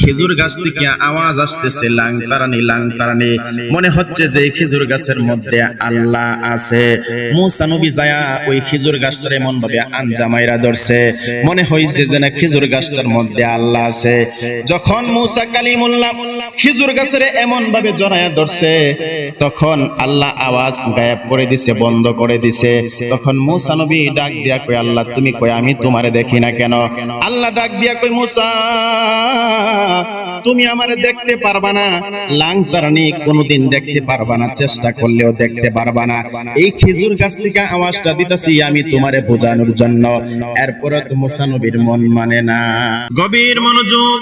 খেজুর গাছ থেকে আওয়াজ আসতেছে লাং তারানি লাং তারানি মনে হচ্ছে যে খেজুর গাছের মধ্যে আল্লাহ আছে। মুসা নবী যায়া ওই খেজুর গাছটার এমন ভাবে আঞ্জামাইরা ধরছে। মনে হইছে যে না খেজুর গাছটার মধ্যে আল্লাহ আছে। যখন মুসা কালিমুল্লাহ খেজুর গাছের এমন ভাবে জড়ায়া ধরছে, তখন আল্লাহ আওয়াজ গায়েব করে দিছে, বন্ধ করে দিছে। তখন মুসা নবী ডাক দিয়া কই আল্লাহ, তুমি কই আমি তোমারে দেখি না কেন? আল্লাহ ডাক দিয়া কই মুসা তুমি আমারে দেখতে পারবা না। লাং তারানি কোনোদিন দেখতে পারবা না, চেষ্টা করলেও দেখতে পারবা না। এই খেজুর গাছ থেকে আওয়াজটা দিতেছি আমি তোমারে বোঝানোর জন্য। এরপরে তো মুসা নবীর মন মানে না। গভীর মনোযোগ।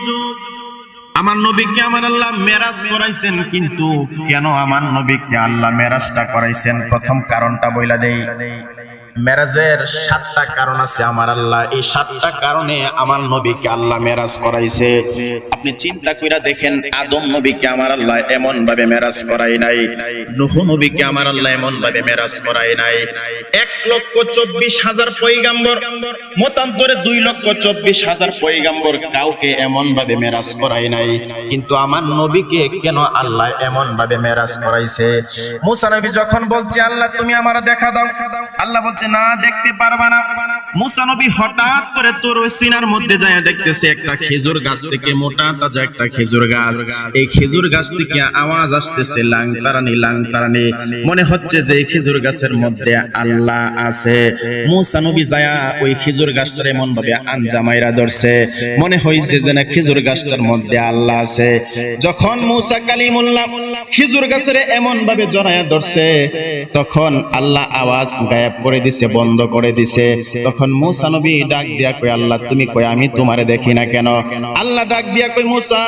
আমার নবীকে আমার আল্লাহ মেরাজ করাইছেন, কিন্তু কেন আমার নবীকে আল্লাহ মেরাজটা করাইছেন? প্রথম কারণটা বইলা দেই। মেরাজের সাতটা কারণ আছে আমার আল্লাহ। এই সাতটা কারণে আমার নবীকে আল্লাহ মেরাজ করাইছে। আপনি চিন্তা কইরা দেখেন, আদম নবীকে আমার আল্লাহ এমন ভাবে মেরাজ করাই নাই। নুহ নবীকে আমার আল্লাহ এমন ভাবে মেরাজ করাই নাই। এক লক্ষ চব্বিশ হাজার পৈগাম্বর মতান্তরে দুই লক্ষ চব্বিশ হাজার পৈগাম্বর কাউকে এমন ভাবে মেরাজ করাই নাই। কিন্তু আমার নবীকে কেন আল্লাহ এমন ভাবে মেরাজ করাইছে? মুসা নবী যখন বলছে, আল্লাহ, তুমি আমার দেখা দাও। আল্লাহ বলছে না দেখতে পারবা না। মুসা নবী হঠাৎ করে তোর ওই সিনার মধ্যে যায় দেখতেছে একটা খেজুর গাছ থেকে মোটা তাজা একটা খেজুর গাছ। এই খেজুর গাছ থেকে আওয়াজ আসতেছে, লাং তারানি লাং তারানি। মনে হচ্ছে যে এই খেজুর গাছের মধ্যে আল্লাহ আছে। মুসা নবী যায়া ওই খেজুর গাছটার এমন ভাবে আঞ্জামাইরা ধরছে। মনে হইছে যে না খেজুর গাছটার মধ্যে আল্লাহ আছে। যখন মুসা কালিমুল্লাহ খেজুর গাছের এমন ভাবে জড়ায়া ধরছে, তখন আল্লাহ আওয়াজ গায়েব করে দিছে, বন্ধ করে দিছে। তখন মুসা নবী ডাক দিয়া কই আল্লাহ, তুমি কই আমি তোমারে দেখি না কেন? আল্লাহ ডাক দিয়া কই মুসা,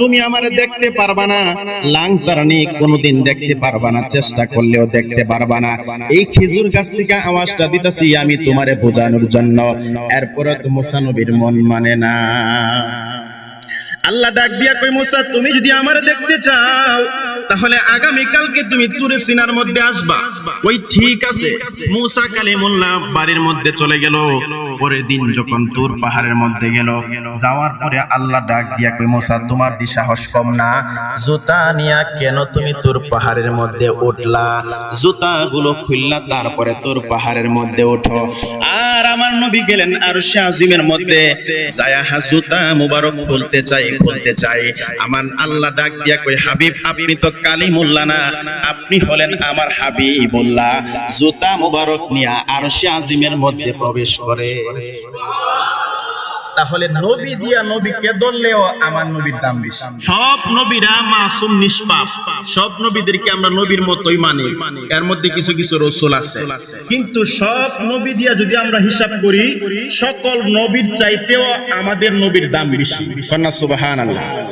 তুমি আমারে দেখতে পারবা না। লাং তারানি কোনোদিন দেখতে পারবা না, চেষ্টা করলেও দেখতে পারবা না। এই খেজুর গাছ থেকে আওয়াজটা দিতেছি, আমি তোমারে বোঝানোর জন্য। এরপরে তো মুসা নবীর মন মানে না। আল্লাহ ডাক দিয়া কই মুসা, তুমি যদি আমারে দেখতে চাও তাহলে আগামী কালকে তুমি তুরে সিনার মধ্যে আসবা। ওই ঠিক আছে। মুসা কালিমুল্লাহ বাড়ির মধ্যে চলে গেল। পরের দিন যখন তুর পাহাড়ের মধ্যে গেল, যাওয়ার পরে আল্লাহ ডাক দিয়া কই মুসা, তোমার দি সাহস কম না। জুতা নিয়া কেন তুমি তোর পাহাড়ের মধ্যে উঠলা? জুতা গুলো খুললা, তারপরে তোর পাহাড়ের মধ্যে ওঠো আর আমার নবী গেলেন আর শাহজিমের মধ্যে। জায়া হাজুতা মুবারক খুলতে চাই খুলতে চাই। আমার আল্লাহ ডাক দিয়া কই হাবিব, আপনি তো কালিমুল্লাহ না। আপনি হলেন আমার হাবিবুল্লাহ। জুতা মুবারক নিয়া আর শাহজিমের মধ্যে প্রবেশ করে। তাহলে নবী দিয়া নবীকে ধরলেও আমার নবীর দাম বেশি। সব নবীরা মাসুম নিষ্পাপ। সব নবীদেরকে আমরা নবীর মতোই মানি। এর মধ্যে কিছু কিছু রসুল আছে। কিন্তু সব নবী দিয়া যদি আমরা হিসাব করি সকল নবীর চাইতেও আমাদের নবীর দাম বেশি। কন্যা সুবাহান আল্লাহ